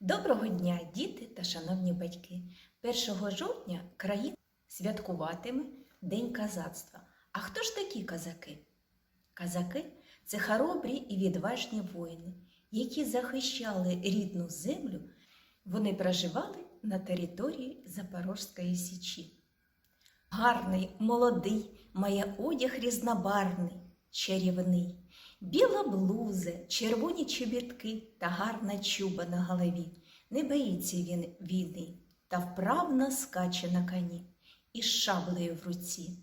Доброго дня, діти та шановні батьки! 1 жовтня країна святкуватиме День казацтва. А хто ж такі казаки? Казаки це хоробрі і відважні воїни, які захищали рідну землю. Вони проживали на території Запорозької Січі. Гарний, молодий, має одяг різнобарвний, чарівний, біла блуза, червоні чобітки та гарна чуба на голові. Не боїться він війни та вправно скаче на коні із шаблею в руці.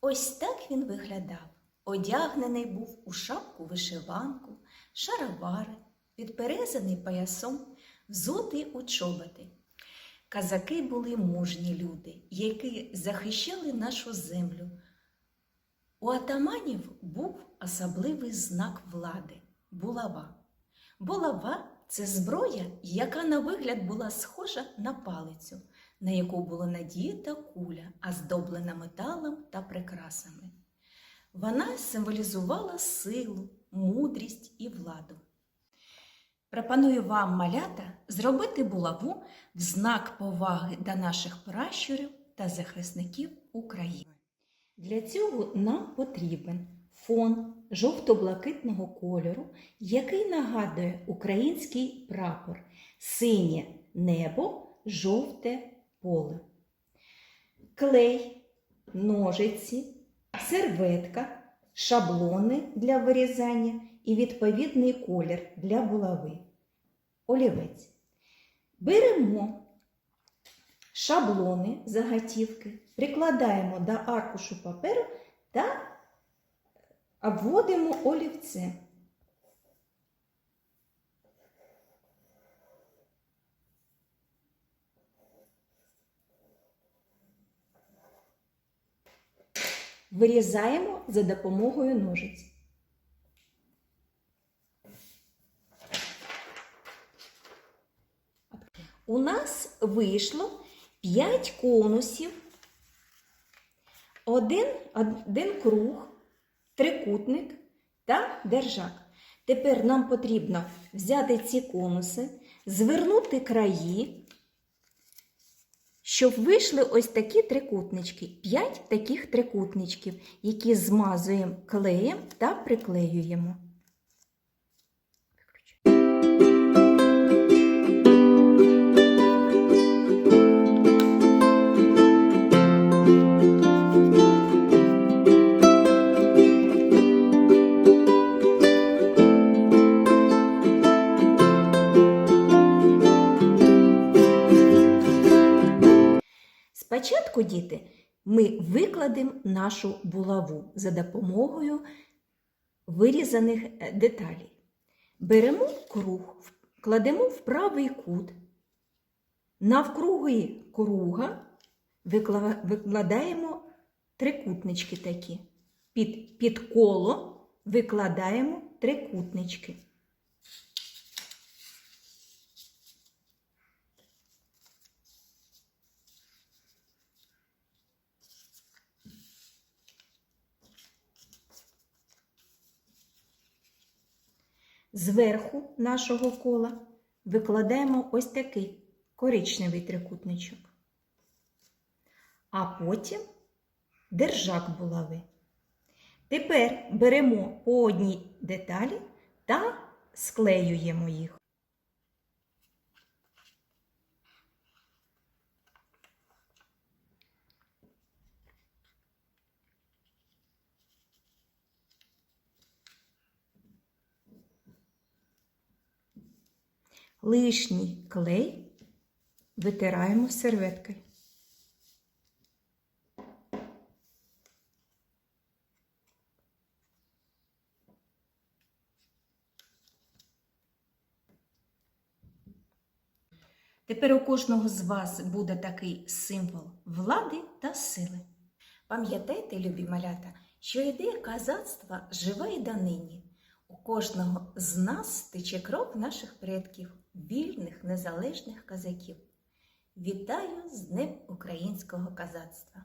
Ось так він виглядав. Одягнений був у шапку вишиванку, шаровари, підперезаний поясом, взутий у чоботи. Казаки були мужні люди, які захищали нашу землю. У атаманів був особливий знак влади булава. Булава це зброя, яка на вигляд була схожа на палицю, на яку була надіята куля, а здоблена металом та прикрасами. Вона символізувала силу, мудрість і владу. Пропоную вам, малята, зробити булаву в знак поваги до наших пращурів та захисників України. Для цього нам потрібен фон жовто-блакитного кольору, який нагадує український прапор, синє небо, жовте поле. Клей, ножиці, серветка, шаблони для вирізання і відповідний колір для булави. Олівець. Беремо шаблони заготівки, прикладаємо до аркушу паперу та обводимо олівцем. Вирізаємо за допомогою ножиць. У нас вийшло 5 конусів, один, один круг, трикутник та держак. Тепер нам потрібно взяти ці конуси, звернути краї, щоб вийшли ось такі трикутнички. 5 таких трикутничків, які змазуємо клеєм та приклеюємо. Спочатку, діти, ми викладемо нашу булаву за допомогою вирізаних е, деталей. Беремо круг, кладемо в правий кут, навкруги круга викладаємо трикутнички такі. Під, під коло викладаємо трикутнички. Зверху нашого кола викладаємо ось такий коричневий трикутничок. А потім держак булави. Тепер беремо по одній деталі та склеюємо їх. Лишній клей витираємо серветкою. Тепер у кожного з вас буде такий символ влади та сили. Пам'ятайте, любі малята, що ідея казацтва жива і донині. У кожного з нас тече кров наших предків, вільних, незалежних казаків. Вітаю з Днем українського казацтва!